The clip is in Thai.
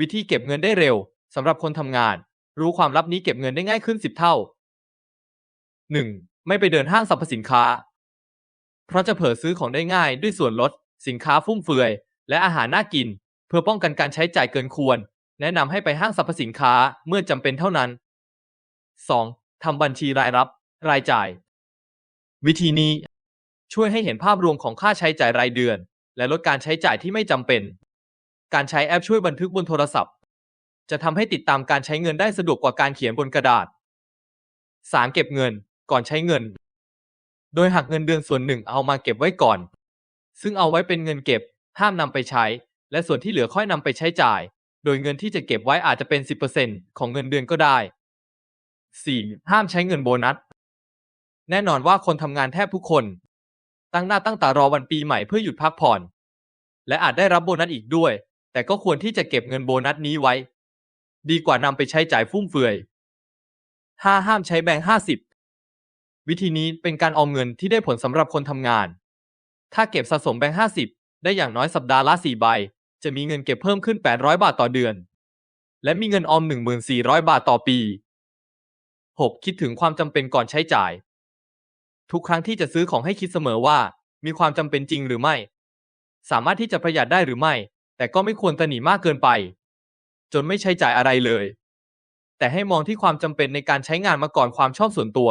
วิธีเก็บเงินได้เร็วสำหรับคนทำงาน รู้ความลับนี้เก็บเงินได้ง่ายขึ้น 10 เท่า 1. ไม่ไปเดินห้างสรรพสินค้า เพราะจะเผลอซื้อของได้ง่ายด้วยส่วนลด สินค้าฟุ่มเฟือย และอาหารน่ากิน เพื่อป้องกันการใช้จ่ายเกินควร แนะนำให้ไปห้างสรรพสินค้าเมื่อจำเป็นเท่านั้น 2. ทำบัญชีรายรับ รายจ่าย วิธีนี้ ช่วยให้เห็นภาพรวมของค่าใช้จ่ายรายเดือน และลดการใช้จ่ายที่ไม่จำเป็น การใช้แอปช่วยบันทึกบนโทรศัพท์ จะทำให้ติดตามการใช้เงินได้สะดวกกว่าการเขียนบนกระดาษ 3. เก็บเงินก่อนใช้เงิน โดยหักเงินเดือนส่วนหนึ่งเอามาเก็บไว้ก่อน ซึ่งเอาไว้เป็นเงินเก็บ ห้ามนำไปใช้ และส่วนที่เหลือค่อยนำไปใช้จ่าย โดยเงินที่จะเก็บไว้อาจจะเป็น 10%ของเงินเดือนก็ได้ 4. ห้ามใช้เงินโบนัส แน่นอนว่าคนทำงานแทบทุกคน ตั้งหน้าตั้งตารอวันปีใหม่เพื่อหยุดพักผ่อน และอาจได้รับโบนัสอีกด้วย แต่ก็ควรที่จะเก็บเงินโบนัสนี้ไว้ ดีกว่านำไปใช้จ่ายฟุ่มเฟือย 5. ห้ามใช้แบงค์50 วิธีนี้เป็นการออมเงินที่ได้ผลสำหรับคนทำงาน ถ้าเก็บสะสมแบงค์50 ได้อย่างน้อยสัปดาห์ละ 4 ใบ จะมีเงินเก็บเพิ่มขึ้น 800 บาทต่อเดือน และมีเงินออม 1400 บาทต่อปี 6. คิดถึงความจำเป็นก่อนใช้จ่าย ทุกครั้งที่จะซื้อของให้คิดเสมอว่า มีความจำเป็นจริงหรือไม่ สามารถที่จะประหยัดได้หรือไม่ แต่ก็ไม่ควรตะหนีมากเกินไป จนไม่ใช้จ่ายอะไรเลย แต่ให้มองที่ความจำเป็นในการใช้งานมาก่อนความชอบส่วนตัว